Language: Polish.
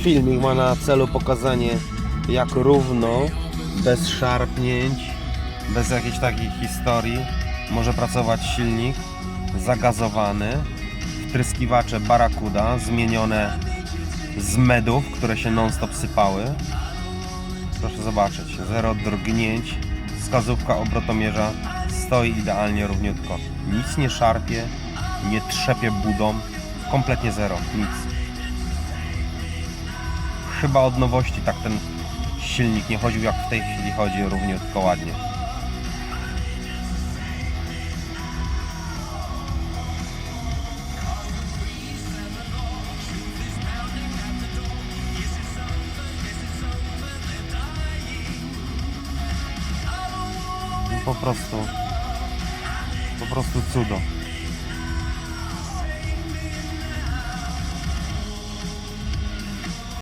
filmik ma na celu pokazanie jak równo, bez szarpnięć, bez jakiejś takiej historii może pracować silnik zagazowany, wtryskiwacze Barracuda zmienione z medów, które się non-stop sypały. Proszę zobaczyć, zero drgnięć, wskazówka obrotomierza stoi idealnie równiutko. Nic nie szarpie, nie trzepie budą, kompletnie zero, nic. Chyba od nowości tak ten silnik nie chodził jak w tej chwili chodzi równiutko ładnie. Po prostu po prostu cudo.